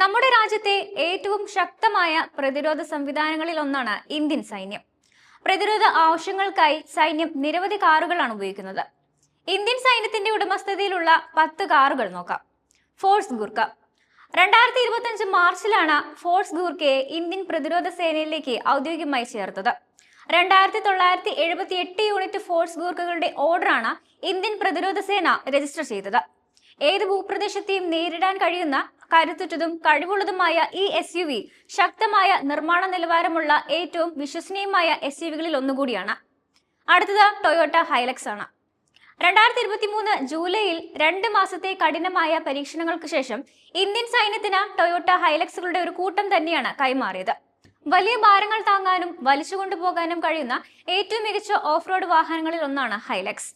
നമ്മുടെ രാജ്യത്തെ ഏറ്റവും ശക്തമായ പ്രതിരോധ സംവിധാനങ്ങളിൽ ഒന്നാണ് ഇന്ത്യൻ സൈന്യം. പ്രതിരോധ ആവശ്യങ്ങൾക്കായി സൈന്യം നിരവധി കാറുകളാണ് ഉപയോഗിക്കുന്നത്. ഇന്ത്യൻ സൈന്യത്തിന്റെ ഉടമസ്ഥതയിലുള്ള പത്ത് കാറുകൾ നോക്കാം. ഫോഴ്സ് ഗുർക്ക. രണ്ടായിരത്തി ഇരുപത്തി അഞ്ച് മാർച്ചിലാണ് ഫോഴ്സ് ഗൂർക്കയെ ഇന്ത്യൻ പ്രതിരോധ സേനയിലേക്ക് ഔദ്യോഗികമായി ചേർത്തത്. രണ്ടായിരത്തി തൊള്ളായിരത്തി എഴുപത്തി എട്ട് യൂണിറ്റ് ഫോഴ്സ് ഗൂർക്കകളുടെ ഓർഡറാണ് ഇന്ത്യൻ പ്രതിരോധ സേന രജിസ്റ്റർ ചെയ്തത്. ഏത് ഭൂപ്രദേശത്തെയും നേരിടാൻ കഴിയുന്ന കരുത്തുറ്റതും കഴിവുള്ളതുമായ ഈ എസ് യു വി ശക്തമായ നിർമ്മാണ നിലവാരമുള്ള ഏറ്റവും വിശ്വസനീയമായ എസ് യു വികളിൽ ഒന്നുകൂടിയാണ്. അടുത്തത് ടൊയോട്ട ഹൈലക്സ് ആണ്. രണ്ടായിരത്തി ഇരുപത്തി മൂന്ന് ജൂലൈയിൽ രണ്ട് മാസത്തെ കഠിനമായ പരീക്ഷണങ്ങൾക്ക് ശേഷം ഇന്ത്യൻ സൈന്യത്തിന് ടൊയോട്ട ഹൈലക്സുകളുടെ ഒരു കൂട്ടം തന്നെയാണ് കൈമാറിയത്. വലിയ ഭാരങ്ങൾ താങ്ങാനും വലിച്ചുകൊണ്ടുപോകാനും കഴിയുന്ന ഏറ്റവും മികച്ച ഓഫ് റോഡ് വാഹനങ്ങളിൽ ഒന്നാണ് ഹൈലക്സ്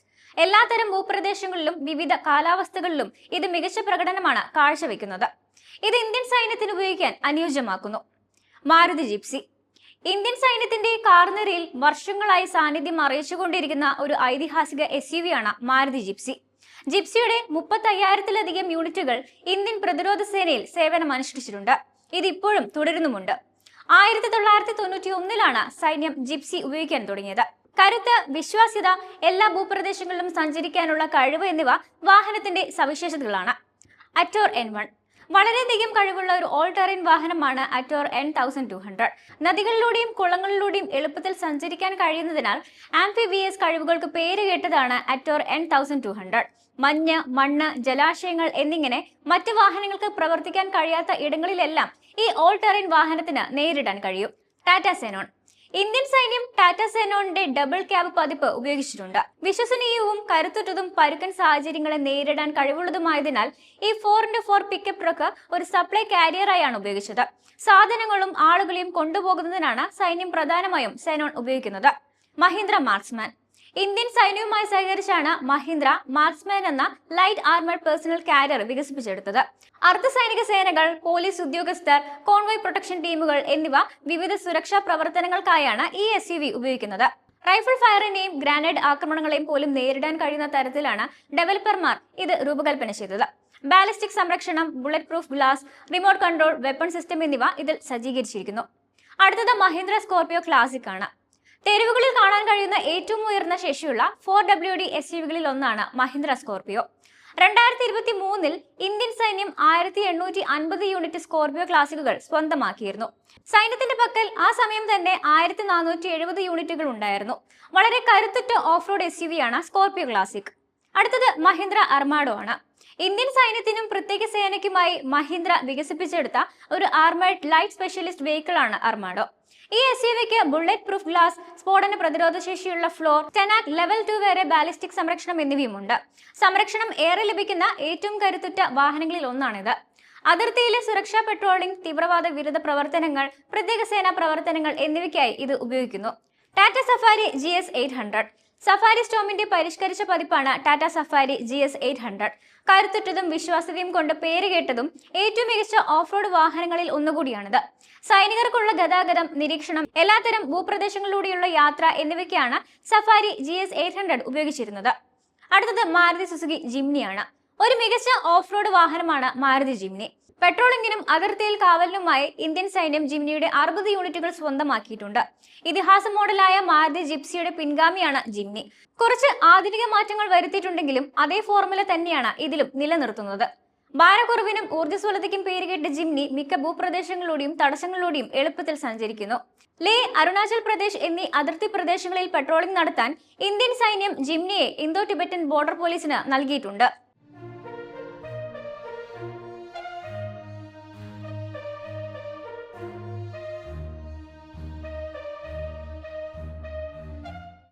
എല്ലാത്തരം ഭൂപ്രദേശങ്ങളിലും വിവിധ കാലാവസ്ഥകളിലും ഇത് മികച്ച പ്രകടനമാണ് കാഴ്ചവെക്കുന്നത്. ഇത് ഇന്ത്യൻ സൈന്യത്തിന് ഉപയോഗിക്കാൻ അനുയോജ്യമാക്കുന്നു. മാരുതി ജിപ്സി. ഇന്ത്യൻ സൈന്യത്തിന്റെ കാർനിരയിൽ വർഷങ്ങളായി സാന്നിധ്യം അറിയിച്ചുകൊണ്ടിരിക്കുന്ന ഒരു ഐതിഹാസിക എസ് യു ആണ് മാരുതി ജിപ്സി. ജിപ്സിയുടെ മുപ്പത്തി അയ്യായിരത്തിലധികം യൂണിറ്റുകൾ ഇന്ത്യൻ പ്രതിരോധ സേനയിൽ സേവനം അനുഷ്ഠിച്ചിട്ടുണ്ട് ഇത് ഇപ്പോഴും തുടരുന്നുമുണ്ട്. ആയിരത്തി തൊള്ളായിരത്തി തൊണ്ണൂറ്റി ഒന്നിലാണ് സൈന്യം ജിപ്സി ഉപയോഗിക്കാൻ തുടങ്ങിയത്. കരുത്ത് വിശ്വാസ്യത എല്ലാ ഭൂപ്രദേശങ്ങളിലും സഞ്ചരിക്കാനുള്ള കഴിവ് എന്നിവ വാഹനത്തിന്റെ സവിശേഷതകളാണ്. അറ്റോർ എൻ വൺ വളരെയധികം കഴിവുള്ള ഒരു ഓൾ ടെറൈൻ വാഹനമാണ് Ator N thousand two hundred നദികളിലൂടെയും കുളങ്ങളിലൂടെയും എളുപ്പത്തിൽ സഞ്ചരിക്കാൻ കഴിയുന്നതിനാൽ ആംഫിബിയസ് കഴിവുകൾക്ക് പേര് കേട്ടതാണ് Ator N thousand two hundred മഞ്ഞ് മണ്ണ് ജലാശയങ്ങൾ എന്നിങ്ങനെ മറ്റ് വാഹനങ്ങൾക്ക് പ്രവർത്തിക്കാൻ കഴിയാത്ത ഇടങ്ങളിലെല്ലാം ഈ ഓൾ ടെറൈൻ വാഹനത്തിന് നേരിടാൻ കഴിയും. ടാറ്റ സെനോൺ ഇന്ത്യൻ സൈന്യം ടാറ്റ സെനോണിന്റെ ഡബിൾ ക്യാബ് പതിപ്പ് ഉപയോഗിച്ചിട്ടുണ്ട്. വിശ്വസനീയവും കരുത്തുറ്റതും പരുക്കൻ സാഹചര്യങ്ങളെ നേരിടാൻ കഴിവുള്ളതുമായതിനാൽ ഈ four into four pickup truck ഒരു സപ്ലൈ കാരിയറായാണ് ഉപയോഗിച്ചത്. സാധനങ്ങളും ആളുകളെയും കൊണ്ടുപോകുന്നതിനാണ് സൈന്യം പ്രധാനമായും സെനോൺ ഉപയോഗിക്കുന്നത്. മഹീന്ദ്ര മാർക്സ്മാൻ. ഇന്ത്യൻ സൈന്യവുമായി സഹകരിച്ചാണ് മഹീന്ദ്ര മാർക്സ്മാൻ എന്ന ലൈറ്റ് ആർമഡ് പേഴ്സണൽ കാരിയർ വികസിപ്പിച്ചെടുത്തത്. അർദ്ധസൈനിക സേനകൾ പോലീസ് ഉദ്യോഗസ്ഥർ കോൺവോയ് പ്രൊട്ടക്ഷൻ ടീമുകൾ എന്നിവ വിവിധ സുരക്ഷാ പ്രവർത്തനങ്ങൾക്കായാണ് ഈ എസ് ഉപയോഗിക്കുന്നത്. റൈഫിൾ ഫയറിനെയും ഗ്രാനേഡ് ആക്രമണങ്ങളെയും പോലും നേരിടാൻ കഴിയുന്ന തരത്തിലാണ് ഡെവലപ്പർമാർ ഇത് രൂപകൽപ്പന ചെയ്തത്. ബാലിസ്റ്റിക് സംരക്ഷണം bulletproof glass remote control weapon system എന്നിവ ഇതിൽ സജ്ജീകരിച്ചിരിക്കുന്നു. അടുത്തത് മഹീന്ദ്ര സ്കോർപിയോ ക്ലാസിക് ആണ്. തെരുവുകളിൽ കാണാൻ കഴിയുന്ന ഏറ്റവും ഉയർന്ന ശേഷിയുള്ള ഫോർ ഡബ്ല്യു ഡി എസ് യുവികളിൽ ഒന്നാണ് മഹീന്ദ്ര സ്കോർപിയോ. രണ്ടായിരത്തി ഇരുപത്തി മൂന്നിൽ ഇന്ത്യൻ സൈന്യം ആയിരത്തി എണ്ണൂറ്റി അൻപത് യൂണിറ്റ് സ്കോർപിയോ ക്ലാസിക്കുകൾ സ്വന്തമാക്കിയിരുന്നു. സൈന്യത്തിന്റെ പക്കൽ ആ സമയം തന്നെ ആയിരത്തി നാനൂറ്റി എഴുപത് യൂണിറ്റുകൾ ഉണ്ടായിരുന്നു. വളരെ കരുത്തുറ്റ off road S U V ആണ് സ്കോർപിയോ ക്ലാസിക്. അടുത്തത് മഹീന്ദ്ര അർമാഡോ ആണ്. ഇന്ത്യൻ സൈന്യത്തിനും പ്രത്യേക സേനയ്ക്കുമായി മഹീന്ദ്ര വികസിപ്പിച്ചെടുത്ത ഒരു ആർമേഡ് ലൈറ്റ് സ്പെഷ്യലിസ്റ്റ് വെഹിക്കിൾ ആണ് അർമാഡോ ഈ എസ് യു വിക്ക് ബുള്ളറ്റ് പ്രൂഫ് ഗ്ലാസ് സ്ഫോടന പ്രതിരോധ ശേഷിയുള്ള ഫ്ലോർ ടെനാക് ലെവൽ ടു വരെ ബാലിസ്റ്റിക് സംരക്ഷണം എന്നിവയുമുണ്ട്. സംരക്ഷണം ഏറെ ലഭിക്കുന്ന ഏറ്റവും കരുത്തുറ്റ വാഹനങ്ങളിൽ ഒന്നാണിത്. അതിർത്തിയിലെ സുരക്ഷാ പെട്രോളിംഗ് തീവ്രവാദ വിരുദ്ധ പ്രവർത്തനങ്ങൾ പ്രത്യേക സേനാ പ്രവർത്തനങ്ങൾ എന്നിവയ്ക്കായി ഇത് ഉപയോഗിക്കുന്നു. Tata Safari G S eight hundred. Safari സ്റ്റോമിന്റെ പരിഷ്കരിച്ച പതിപ്പാണ് Tata Safari G S eight hundred. കരുത്തുറ്റതും വിശ്വാസ്യതയും കൊണ്ട് പേരുകേട്ടതും ഏറ്റവും മികച്ച ഓഫ് റോഡ് വാഹനങ്ങളിൽ ഒന്നുകൂടിയാണിത്. സൈനികർക്കുള്ള ഗതാഗതം നിരീക്ഷണം എല്ലാത്തരം ഭൂപ്രദേശങ്ങളിലൂടെയുള്ള യാത്ര എന്നിവയ്ക്കാണ് Safari G S eight hundred ഉപയോഗിച്ചിരുന്നത്. അടുത്തത് മാരുതി സുസുക്കി ജിംനിയാണ്. ഒരു മികച്ച ഓഫ് റോഡ് വാഹനമാണ് മാരുതി ജിംനി. പെട്രോളിംഗിനും അതിർത്തിയിൽ കാവലിനുമായി ഇന്ത്യൻ സൈന്യം ജിംനിയുടെ അറുപത് യൂണിറ്റുകൾ സ്വന്തമാക്കിയിട്ടുണ്ട്. ഇതിഹാസ മോഡലായ മാരുതി ജിപ്സിയുടെ പിൻഗാമിയാണ് ജിംനി. കുറച്ച് ആധുനിക മാറ്റങ്ങൾ വരുത്തിയിട്ടുണ്ടെങ്കിലും അതേ ഫോർമുല തന്നെയാണ് ഇതിലും നിലനിർത്തുന്നത്. ഭാരക്കുറവിനും ഊർജസ്വലതയ്ക്കും പേരുകേട്ട ജിംനി മിക്ക ഭൂപ്രദേശങ്ങളിലൂടെയും തടസ്സങ്ങളിലൂടെയും എളുപ്പത്തിൽ സഞ്ചരിക്കുന്നു. ലേ അരുണാചൽ പ്രദേശ് എന്നീ അതിർത്തി പ്രദേശങ്ങളിൽ പെട്രോളിംഗ് നടത്താൻ ഇന്ത്യൻ സൈന്യം ജിംനിയെ ഇന്തോ ടിബറ്റൻ ബോർഡർ പോലീസിന് നൽകിയിട്ടുണ്ട്.